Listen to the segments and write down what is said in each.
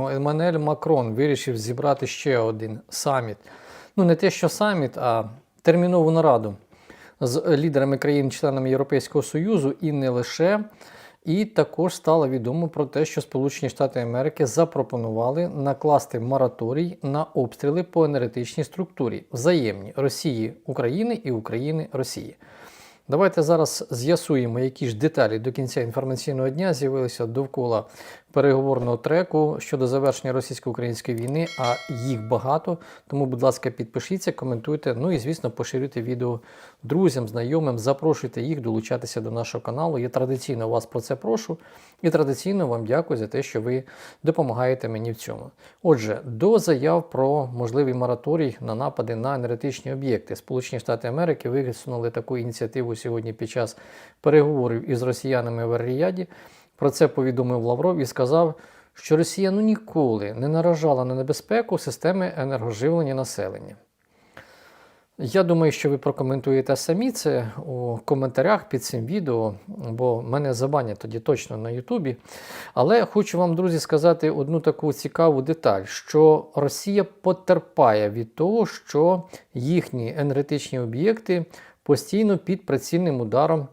Еммануель Макрон вирішив зібрати ще один саміт. Ну, не те, що саміт, а термінову нараду з лідерами країн-членами Європейського Союзу і не лише. І також стало відомо про те, що Сполучені Штати Америки запропонували накласти мораторій на обстріли по енергетичній структурі взаємні Росії України і України Росії. Давайте зараз з'ясуємо, які ж деталі до кінця інформаційного дня з'явилися довкола переговорного треку щодо завершення російсько-української війни, а їх багато. Тому, будь ласка, підпишіться, коментуйте. Ну і звісно, поширюйте відео друзям, знайомим, запрошуйте їх долучатися до нашого каналу. Я традиційно вас про це прошу і традиційно вам дякую за те, що ви допомагаєте мені в цьому. Отже, до заяв про можливий мораторій на напади на енергетичні об'єкти. Сполучені Штати Америки висунули таку ініціативу сьогодні під час переговорів із росіянами в Ар-Ріяді. Про це повідомив Лавров і сказав, що Росія ну ніколи не наражала на небезпеку системи енергоживлення населення. Я думаю, що ви прокоментуєте самі це у коментарях під цим відео, бо мене забанять тоді точно на Ютубі. Але хочу вам, друзі, сказати одну таку цікаву деталь, що Росія потерпає від того, що їхні енергетичні об'єкти постійно під прицільним ударом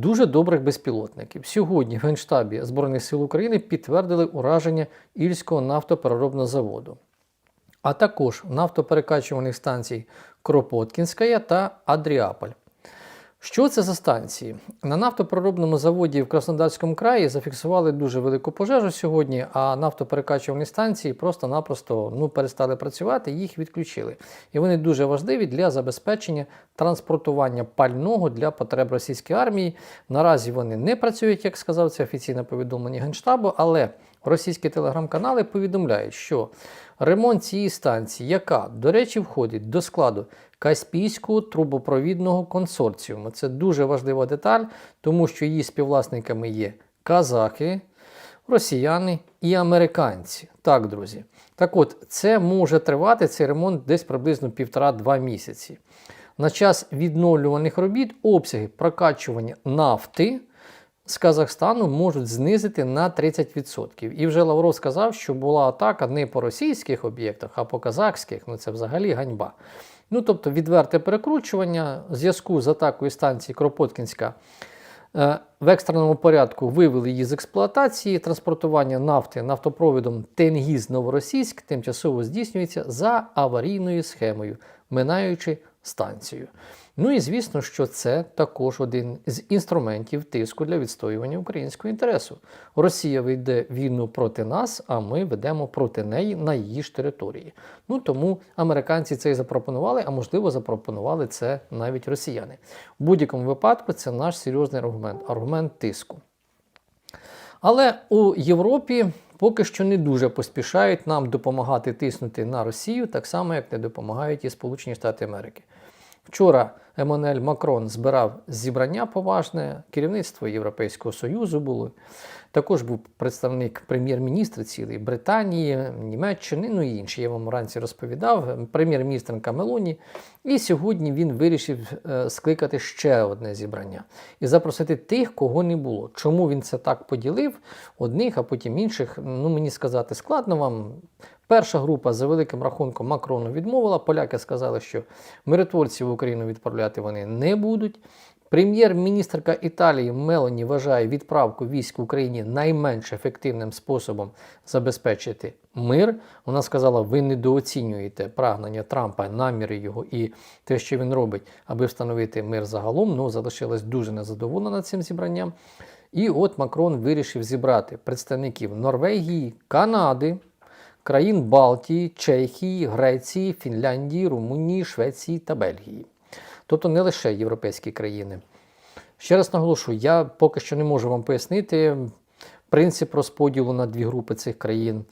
дуже добрих безпілотників. Сьогодні в Генштабі Збройних сил України підтвердили ураження Ільського нафтопереробного заводу, а також нафтоперекачувальних станцій Кропоткінська та Адріаполь. Що це за станції? На нафтопереробному заводі в Краснодарському краї зафіксували дуже велику пожежу сьогодні, а нафтоперекачувальні станції просто-напросто ну, перестали працювати, їх відключили. І вони дуже важливі для забезпечення транспортування пального для потреб російської армії. Наразі вони не працюють, як сказав це офіційне повідомлення Генштабу, але російські телеграм-канали повідомляють, що ремонт цієї станції, яка, до речі, входить до складу Каспійського трубопровідного консорціуму. Це дуже важлива деталь, тому що її співвласниками є казахи, росіяни і американці. Так, друзі. Так от, це може тривати цей ремонт десь приблизно півтора-два місяці. На час відновлюваних робіт обсяги прокачування нафти з Казахстану можуть знизити на 30%. І вже Лавров сказав, що була атака не по російських об'єктах, а по казахських. Ну це взагалі ганьба. Ну, тобто відверте перекручування в зв'язку з атакою станції Кропоткінська е, в екстреному порядку вивели її з експлуатації. Транспортування нафти нафтопровідом Тенгіз Новоросійськ тимчасово здійснюється за аварійною схемою, минаючи станцію. Ну і звісно, що це також один з інструментів тиску для відстоювання українського інтересу. Росія вийде війну проти нас, а ми ведемо проти неї на її ж території. Ну тому американці це і запропонували, а можливо, запропонували це навіть росіяни. В будь-якому випадку це наш серйозний аргумент аргумент тиску. Але у Європі поки що не дуже поспішають нам допомагати тиснути на Росію, так само, як не допомагають і Сполучені Штати Америки. Вчора Еммануель Макрон збирав зібрання поважне, керівництво Європейського Союзу було. Також був представник прем'єр-міністра цілої Британії, Німеччини, ну і інші. Я вам вранці розповідав, прем'єр-міністр Мелоні. І сьогодні він вирішив е, скликати ще одне зібрання і запросити тих, кого не було. Чому він це так поділив? Одних, а потім інших. Ну мені сказати складно вам. Перша група за великим рахунком Макрону відмовила. Поляки сказали, що миротворців в Україну відправляти вони не будуть. Прем'єр-міністрка Італії Мелоні вважає відправку військ в Україні найменш ефективним способом забезпечити мир. Вона сказала: ви недооцінюєте прагнення Трампа, наміри його і те, що він робить, аби встановити мир загалом. Ну, залишилась дуже незадоволена цим зібранням. І от Макрон вирішив зібрати представників Норвегії, Канади країн Балтії, Чехії, Греції, Фінляндії, Румунії, Швеції та Бельгії. Тобто не лише європейські країни. Ще раз наголошую, я поки що не можу вам пояснити принцип розподілу на дві групи цих країн.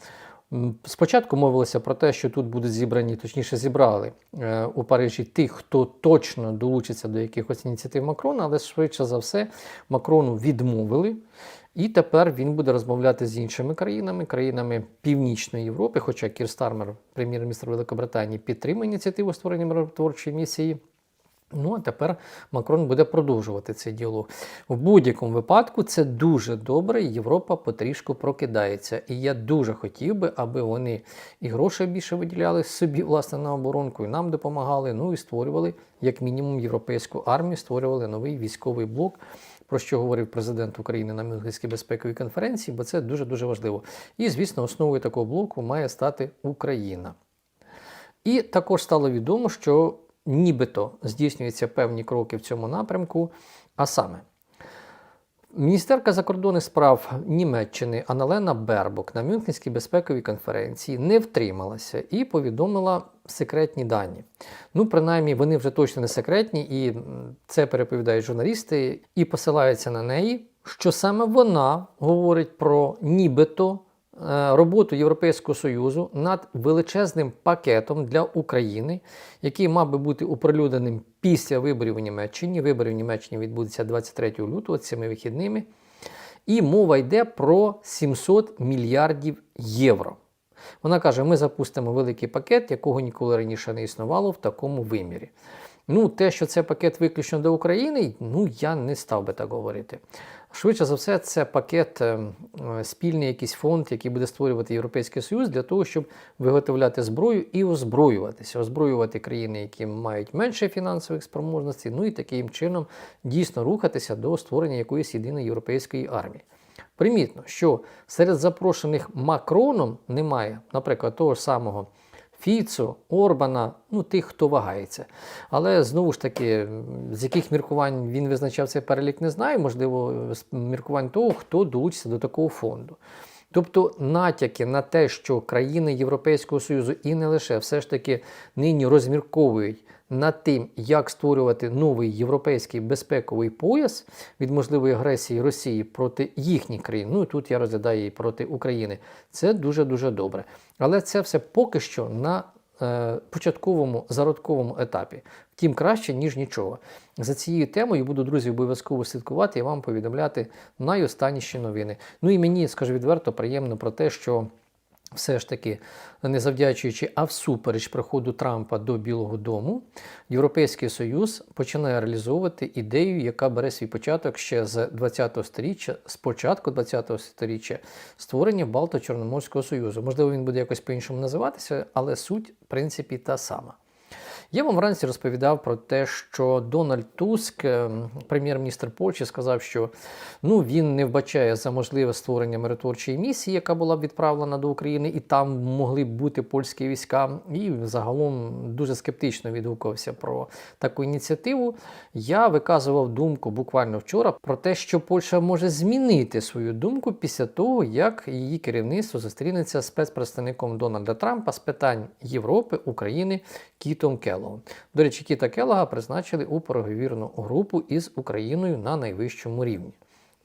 Спочатку мовилося про те, що тут будуть зібрані, точніше, зібрали е, у Парижі тих, хто точно долучиться до якихось ініціатив Макрона, але швидше за все Макрону відмовили. І тепер він буде розмовляти з іншими країнами, країнами Північної Європи, хоча Кір Стармер, прем'єр-міністр Великобританії, підтримує ініціативу створення миротворчої місії. Ну а тепер Макрон буде продовжувати цей діалог. В будь-якому випадку це дуже добре. Європа потрішку прокидається. І я дуже хотів би, аби вони і грошей більше виділяли собі власне на оборонку, і нам допомагали. Ну і створювали як мінімум європейську армію, створювали новий військовий блок. Про що говорив президент України на Мюнхенській безпековій конференції, бо це дуже дуже важливо. І, звісно, основою такого блоку має стати Україна. І також стало відомо, що нібито здійснюються певні кроки в цьому напрямку. А саме, міністерка закордонних справ Німеччини Аналена Бербок на Мюнхенській безпековій конференції не втрималася і повідомила секретні дані. Ну, принаймні, вони вже точно не секретні, і це переповідають журналісти, і посилаються на неї, що саме вона говорить про нібито роботу Європейського Союзу над величезним пакетом для України, який мав би бути оприлюдненим після виборів у Німеччині. Вибори в Німеччині відбудуться 23 лютого цими вихідними. І мова йде про 700 мільярдів євро. Вона каже: ми запустимо великий пакет, якого ніколи раніше не існувало в такому вимірі. Ну, те, що це пакет виключно до України, ну я не став би так говорити. Швидше за все, це пакет е, е, спільний якийсь фонд, який буде створювати Європейський Союз для того, щоб виготовляти зброю і озброюватися, озброювати країни, які мають менше фінансових спроможностей, ну і таким чином дійсно рухатися до створення якоїсь єдиної європейської армії. Примітно, що серед запрошених Макроном немає, наприклад, того ж самого Фіцо, Орбана, ну тих, хто вагається. Але знову ж таки, з яких міркувань він визначав цей перелік, не знаю. Можливо, з міркувань того, хто долучиться до такого фонду. Тобто натяки на те, що країни Європейського Союзу і не лише все ж таки нині розмірковують над тим, як створювати новий європейський безпековий пояс від можливої агресії Росії проти їхніх країн. Ну і тут я розглядаю і проти України. Це дуже дуже добре. Але це все поки що на е, початковому зародковому етапі. Втім, краще, ніж нічого. За цією темою буду, друзі, обов'язково слідкувати і вам повідомляти найостанніші новини. Ну і мені, скажу відверто, приємно про те, що. Все ж таки, не завдячуючи, а всупереч приходу Трампа до Білого Дому, Європейський Союз починає реалізовувати ідею, яка бере свій початок ще з 20-го сторіччя, з початку 20-го сторіччя, створення Балто-Чорноморського Союзу. Можливо, він буде якось по-іншому називатися, але суть, в принципі, та сама. Я вам вранці розповідав про те, що Дональд Туск, ем, прем'єр-міністр Польщі, сказав, що ну, він не вбачає за можливе створення миротворчої місії, яка була б відправлена до України, і там могли б бути польські війська. І загалом дуже скептично відгукувався про таку ініціативу. Я виказував думку буквально вчора про те, що Польща може змінити свою думку після того, як її керівництво зустрінеться з спецпредставником Дональда Трампа з питань Європи, України Кітом Келлогом. До речі, Кіта Келлога призначили у переговірну групу із Україною на найвищому рівні.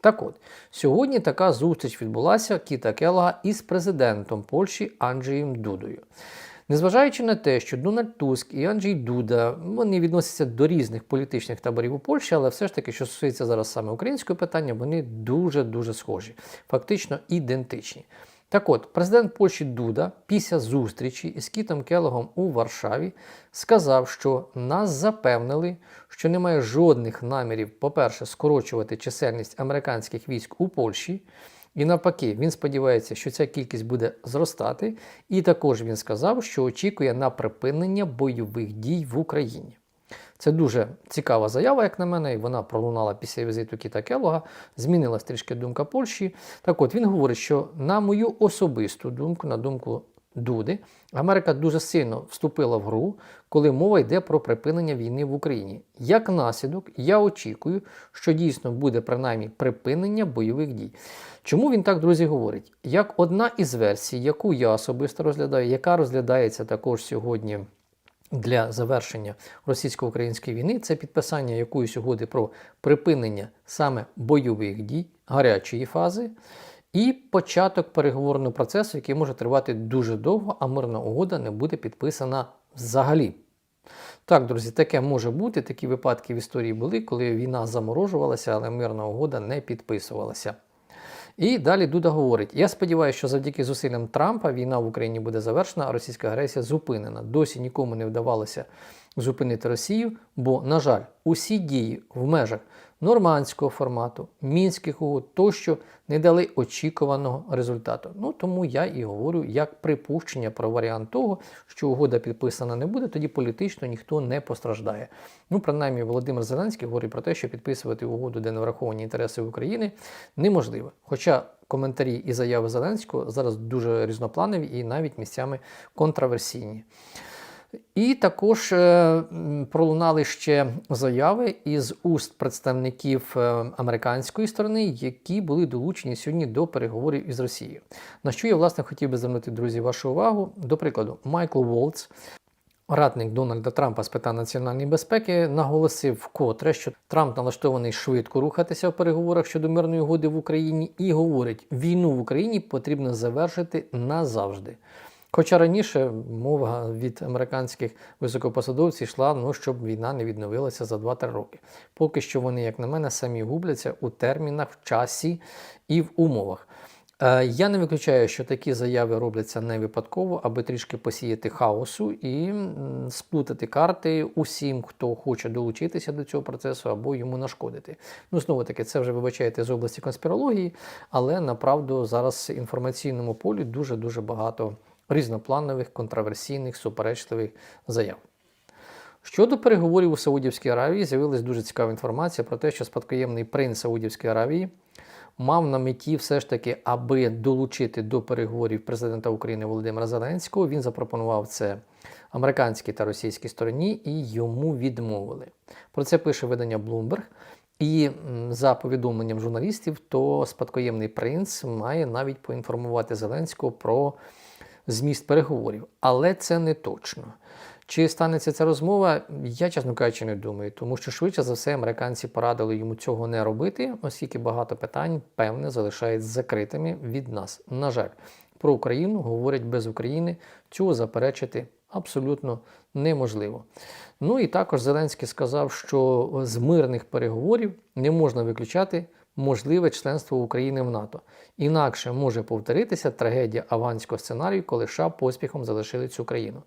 Так от, сьогодні така зустріч відбулася Кіта Келлога із президентом Польщі Анджеєм Дудою. Незважаючи на те, що Дональд Туск і Анджей Дуда вони відносяться до різних політичних таборів у Польщі, але все ж таки, що стосується зараз саме українського питання, вони дуже дуже схожі, фактично ідентичні. Так от, президент Польщі Дуда після зустрічі із Кітом Келогом у Варшаві сказав, що нас запевнили, що немає жодних намірів, по-перше, скорочувати чисельність американських військ у Польщі. І навпаки, він сподівається, що ця кількість буде зростати. І також він сказав, що очікує на припинення бойових дій в Україні. Це дуже цікава заява, як на мене, і вона пролунала після візиту Кіта Келога. Змінилась трішки думка Польщі. Так от він говорить, що на мою особисту думку, на думку Дуди, Америка дуже сильно вступила в гру, коли мова йде про припинення війни в Україні. Як наслідок, я очікую, що дійсно буде принаймні припинення бойових дій. Чому він так, друзі, говорить? Як одна із версій, яку я особисто розглядаю, яка розглядається також сьогодні для завершення російсько-української війни це підписання якоїсь угоди про припинення саме бойових дій, гарячої фази, і початок переговорного процесу, який може тривати дуже довго, а мирна угода не буде підписана взагалі. Так, друзі, таке може бути. Такі випадки в історії були, коли війна заморожувалася, але мирна угода не підписувалася. І далі Дуда говорить: я сподіваюся, що завдяки зусиллям Трампа війна в Україні буде завершена, а російська агресія зупинена. Досі нікому не вдавалося зупинити Росію, бо, на жаль, усі дії в межах нормандського формату, мінських угод тощо не дали очікуваного результату. Ну тому я і говорю як припущення про варіант того, що угода підписана не буде, тоді політично ніхто не постраждає. Ну, принаймні, Володимир Зеленський говорить про те, що підписувати угоду, де не враховані інтереси України, неможливо. Хоча коментарі і заяви Зеленського зараз дуже різнопланові і навіть місцями контраверсійні. І також е, пролунали ще заяви із уст представників е, американської сторони, які були долучені сьогодні до переговорів із Росією. На що я власне хотів би звернути друзі вашу увагу. До прикладу, Майкл Волц, радник Дональда Трампа з питань національної безпеки, наголосив вкотре, що Трамп налаштований швидко рухатися в переговорах щодо мирної угоди в Україні, і говорить, війну в Україні потрібно завершити назавжди. Хоча раніше мова від американських високопосадовців йшла, ну, щоб війна не відновилася за 2-3 роки. Поки що вони, як на мене, самі губляться у термінах, в часі і в умовах. Е, Я не виключаю, що такі заяви робляться не випадково, аби трішки посіяти хаосу і сплутати карти усім, хто хоче долучитися до цього процесу або йому нашкодити. Ну, знову таки, це вже вибачаєте з області конспірології, але направду зараз в інформаційному полі дуже-дуже багато різнопланових, контраверсійних, суперечливих заяв. Щодо переговорів у Саудівській Аравії, з'явилась дуже цікава інформація про те, що спадкоємний принц Саудівської Аравії мав на меті все ж таки, аби долучити до переговорів президента України Володимира Зеленського. Він запропонував це американській та російській стороні і йому відмовили. Про це пише видання Bloomberg. І за повідомленням журналістів, то спадкоємний принц має навіть поінформувати Зеленського про зміст переговорів. Але це не точно. Чи станеться ця розмова, я, чесно кажучи, не думаю, тому що швидше за все американці порадили йому цього не робити, оскільки багато питань, певне, залишають закритими від нас. На жаль, про Україну говорять без України, цього заперечити абсолютно неможливо. Ну і також Зеленський сказав, що з мирних переговорів не можна виключати можливе членство України в НАТО. Інакше може повторитися трагедія аванського сценарію, коли США поспіхом залишили цю країну.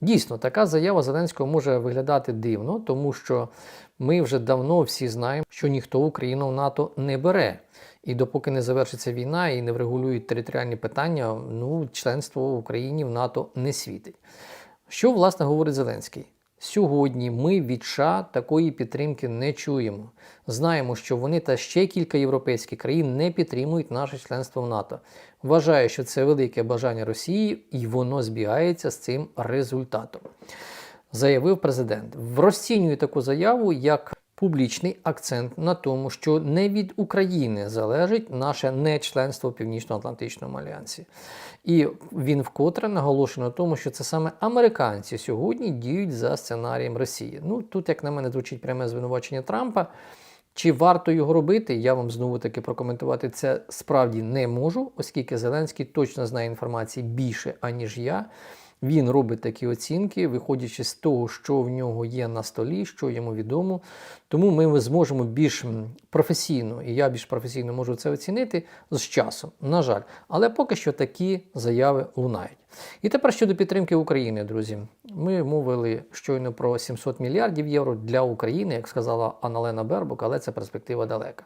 Дійсно, така заява Зеленського може виглядати дивно, тому що ми вже давно всі знаємо, що ніхто Україну в НАТО не бере. І допоки не завершиться війна і не врегулюють територіальні питання, ну, членство в Україні в НАТО не світить. Що власне говорить Зеленський? Сьогодні ми від США такої підтримки не чуємо. Знаємо, що вони та ще кілька європейських країн не підтримують наше членство в НАТО. Вважаю, що це велике бажання Росії, і воно збігається з цим результатом. Заявив президент. Розцінюю таку заяву як публічний акцент на тому, що не від України залежить наше нечленство в Північно-Атлантичному альянсі. І він вкотре наголошує на тому, що це саме американці сьогодні діють за сценарієм Росії. Ну тут, як на мене, звучить пряме звинувачення Трампа. Чи варто його робити? Я вам знову таки прокоментувати це справді не можу, оскільки Зеленський точно знає інформації більше, аніж я. Він робить такі оцінки, виходячи з того, що в нього є на столі, що йому відомо. Тому ми зможемо більш професійно, і я більш професійно можу це оцінити з часом, на жаль. Але поки що такі заяви лунають. І тепер щодо підтримки України, друзі. Ми мовили щойно про 700 мільярдів євро для України, як сказала Аналена Бербок, але це перспектива далека.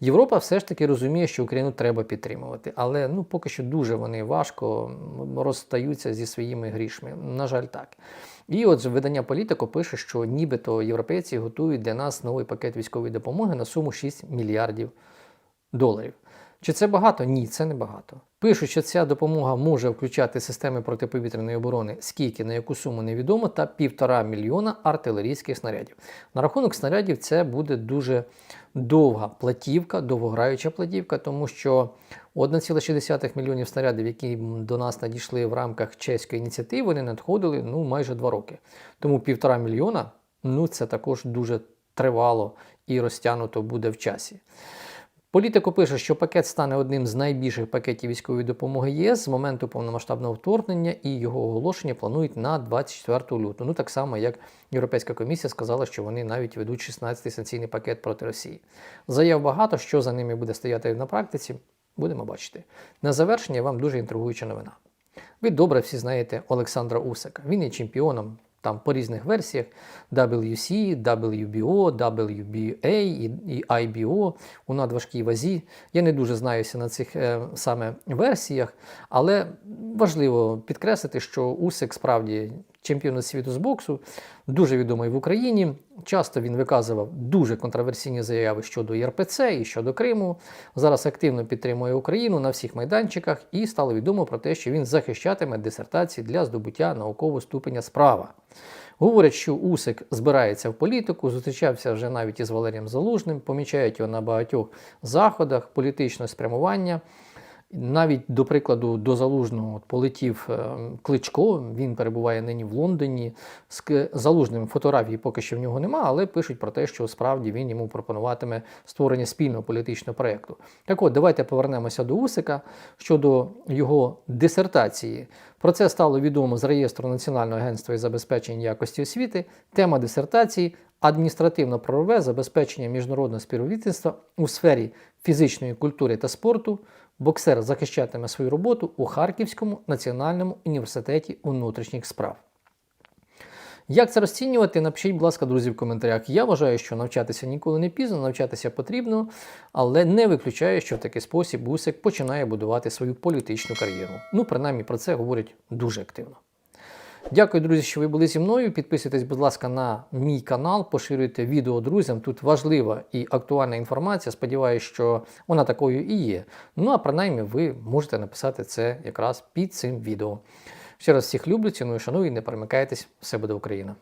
Європа все ж таки розуміє, що Україну треба підтримувати, але ну поки що дуже вони важко розстаються зі своїми грішми. На жаль, так. І от видання Політико пише, що нібито європейці готують для нас новий пакет військової допомоги на суму 6 мільярдів доларів. Чи це багато? Ні, це не багато. Пишуть, що ця допомога може включати системи протиповітряної оборони, скільки на яку суму невідомо, та півтора мільйона артилерійських снарядів. На рахунок снарядів це буде дуже довга платівка, довгограюча платівка, тому що 1,6 мільйонів снарядів, які до нас надійшли в рамках чеської ініціативи, вони надходили ну, майже два роки. Тому півтора мільйона ну, це також дуже тривало і розтягнуто буде в часі. Політико пише, що пакет стане одним з найбільших пакетів військової допомоги ЄС з моменту повномасштабного вторгнення, і його оголошення планують на 24 лютого. Ну так само, як Європейська комісія сказала, що вони навіть ведуть 16-й санкційний пакет проти Росії. Заяв багато, що за ними буде стояти на практиці. Будемо бачити. На завершення вам дуже інтригуюча новина. Ви добре всі знаєте Олександра Усика. Він є чемпіоном там по різних версіях WC, WBO, WBA і, IBO у надважкій вазі. Я не дуже знаюся на цих е, саме версіях, але важливо підкреслити, що Усик справді чемпіон світу з боксу, дуже відомий в Україні. Часто він виказував дуже контроверсійні заяви щодо ЄРПЦ і щодо Криму. Зараз активно підтримує Україну на всіх майданчиках і стало відомо про те, що він захищатиме дисертації для здобуття наукового ступеня справа. Говорять, що Усик збирається в політику, зустрічався вже навіть із Валерієм Залужним, помічають його на багатьох заходах політичного спрямування. Навіть, до прикладу, до Залужного полетів е, Кличко, він перебуває нині в Лондоні. З Залужним фотографії поки що в нього нема, але пишуть про те, що справді він йому пропонуватиме створення спільного політичного проєкту. Так от, давайте повернемося до Усика щодо його дисертації. Про це стало відомо з реєстру Національного агентства із забезпечення якості освіти. Тема дисертації адміністративно-правове забезпечення міжнародного співробітництва у сфері фізичної культури та спорту. Боксер захищатиме свою роботу у Харківському національному університеті внутрішніх справ. Як це розцінювати? Напишіть, будь ласка, друзі, в коментарях. Я вважаю, що навчатися ніколи не пізно, навчатися потрібно, але не виключаю, що в такий спосіб Усик починає будувати свою політичну кар'єру. Ну, принаймні про це говорять дуже активно. Дякую, друзі, що ви були зі мною. Підписуйтесь, будь ласка, на мій канал, поширюйте відео друзям. Тут важлива і актуальна інформація. Сподіваюся, що вона такою і є. Ну а принаймні ви можете написати це якраз під цим відео. Ще раз всіх люблю, ціную, шаную і не перемикайтесь. Все буде Україна!